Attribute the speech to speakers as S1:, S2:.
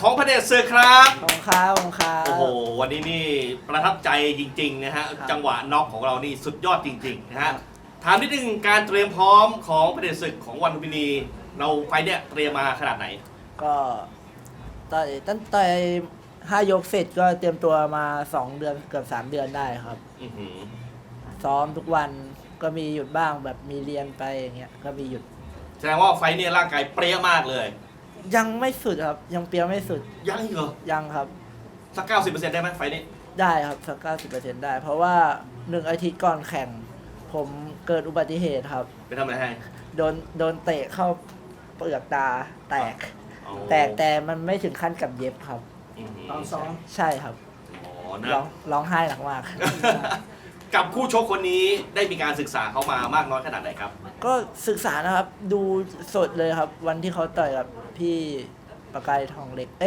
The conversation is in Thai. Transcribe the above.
S1: ของพระเดชศึกครับ
S2: ขอบคุณครับขอบคุณครับ
S1: โอ้โห วันนี้นี่ประทับใจจริง ๆ นะฮะ
S2: ครับ
S1: จังหวะน็อกของเรานี่สุดยอดจริง ๆ นะ
S2: ครั
S1: ฮะ
S2: บ
S1: ถามนิดนึงการเตรียมพร้อมของพระเดชศึกของวันลุมพินี เราไฟล์เนี่ยเตรียมมาขนาดไหน
S2: ก็ต่อยตั้งแต่ห้ายกเสร็จก็เตรียมตัวมาสองเดือนเกือบสามเดือนได้ครับ
S1: อื้อหือ
S2: ซ้อมทุกวันก็มีหยุดบ้างแบบมีเรียนไปอย่างเงี้ยก็มีหยุด
S1: แสดงว่าไฟล์เนี่ยร่างกายเปรี้ยมากเลย
S2: ยังไม่สุดครับ ยังเปรียวไม่สุด
S1: ยังอีกเหรอ
S2: ยังครับ
S1: สักเก้าสิบเปอร์เซ็นต์ได้ไหมไฟล์นี้
S2: ได้ครับสักเก้าสิบเปอร์เซ็นต์ได้ เพราะว่าหนึ่งอาทิตย์ก่อนแข่ง ผมเกิดอุบัติเหตุครับ
S1: ไปทำอะไรให้
S2: โดนโดนเตะเข้าเปลือกตาแตก
S1: อ๋อ
S2: แตกแต่มันไม่ถึงขั้นกับเย็บครับ
S1: อื้อหื
S3: ตอนซ้อม
S2: ใช่ครับ
S1: อ๋อ
S2: ร้อ
S1: นะ
S2: งร้องไห้หนักมาก
S1: กับคู่ชกคนนี้ได้มีการศึกษาเขามามากน้อยขนาดไหนครับ
S2: ก็ศึกษานะครับดูสดเลยครับ วันที่เขาต่อยกับพี่ประกายทองเล็กเอ้ย